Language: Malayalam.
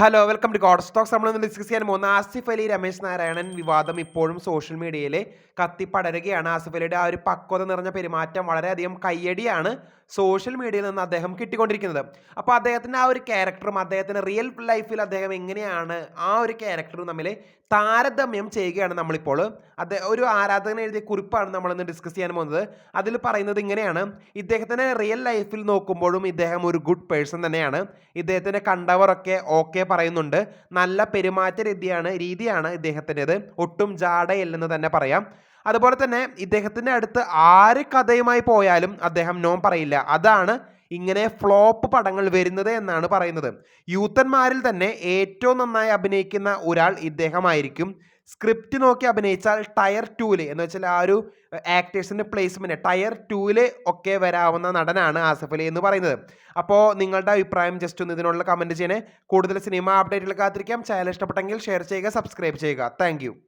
Hello welcome to God stocks നമ്മൾ ഇന്ന് ഡിസ്കസ് ചെയ്യാൻ പോകുന്ന ആസിഫ് അലി രമേശ് നാരായണൻ വിവാദം ഇപ്പോഴും സോഷ്യൽ മീഡിയയിൽ കത്തിപ്പടരുകയാണ്. ആസിഫ് അലിയുടെ ആ ഒരു പക്വത നിറഞ്ഞ പെരുമാറ്റം വളരെയധികം കയ്യടിയാണ്. സോഷ്യൽ മീഡിയയിൽ നിന്ന് അദ്ദേഹം കിട്ടിക്കൊണ്ടിരിക്കുന്നത്. അപ്പോൾ അദ്ദേഹത്തിന്റെ ആ ഒരു ക്യാരക്ടറും അദ്ദേഹത്തിന്റെ റിയൽ ലൈഫിൽ അദ്ദേഹം എങ്ങനെയാണ് ആ ഒരു ക്യാരക്ടറും തമ്മിൽ താരതമ്യം ചെയ്യുകയാണ് നമ്മളിപ്പോൾ. അത് ഒരു ആരാധകൻ എഴുതിയ കുറിപ്പാണ് നമ്മളിന്ന് ഡിസ്കസ് ചെയ്യാൻ പോകുന്നത്. അതിൽ പറയുന്നത് ഇങ്ങനെയാണ്. ഇദ്ദേഹത്തിന്റെ റിയൽ ലൈഫിൽ നോക്കുമ്പോഴും ഇദ്ദേഹം ഒരു ഗുഡ് പേഴ്സൺ തന്നെയാണ്. ഇദ്ദേഹത്തിന്റെ കണ്ടവറൊക്കെ ഓക്കെ പറയുന്നുണ്ട്. നല്ല പെരുമാറ്റ രീതിയാണ് രീതിയാണ് ഇദ്ദേഹത്തിന്റെത്. ഒട്ടും ജാടയില്ലെന്ന് തന്നെ പറയാം. അതുപോലെ തന്നെ ഇദ്ദേഹത്തിന്റെ അടുത്ത് ആര് കഥയുമായി പോയാലും അദ്ദേഹം നോം പറയില്ല. അതാണ് ഇങ്ങനെ ഫ്ലോപ്പ് പടങ്ങൾ വരുന്നത് എന്നാണ് പറയുന്നത്. യൂത്തന്മാരിൽ തന്നെ ഏറ്റവും നന്നായി അഭിനയിക്കുന്ന ഒരാൾ ഇദ്ദേഹമായിരിക്കും. സ്ക്രിപ്റ്റ് നോക്കി അഭിനയിച്ചാൽ ടയർ ടൂൽ എന്ന് വെച്ചാൽ ആ ഒരു ആക്ടേഴ്സിന്റെ പ്ലേസ്മെന്റ് ടയർ ടൂൽ ഒക്കെ വരാവുന്ന നടനാണ് ആസഫ് അലി എന്ന് പറയുന്നത്. അപ്പോൾ നിങ്ങളുടെ അഭിപ്രായം ജസ്റ്റ് ഒന്ന് ഇതിനുള്ള കമന്റ് ചെയ്യണേ. കൂടുതൽ സിനിമ അപ്ഡേറ്റുകൾ കാത്തിരിക്കാം. ചാനൽ ഇഷ്ടപ്പെട്ടെങ്കിൽ ഷെയർ ചെയ്യുക സബ്സ്ക്രൈബ് ചെയ്യുക. താങ്ക്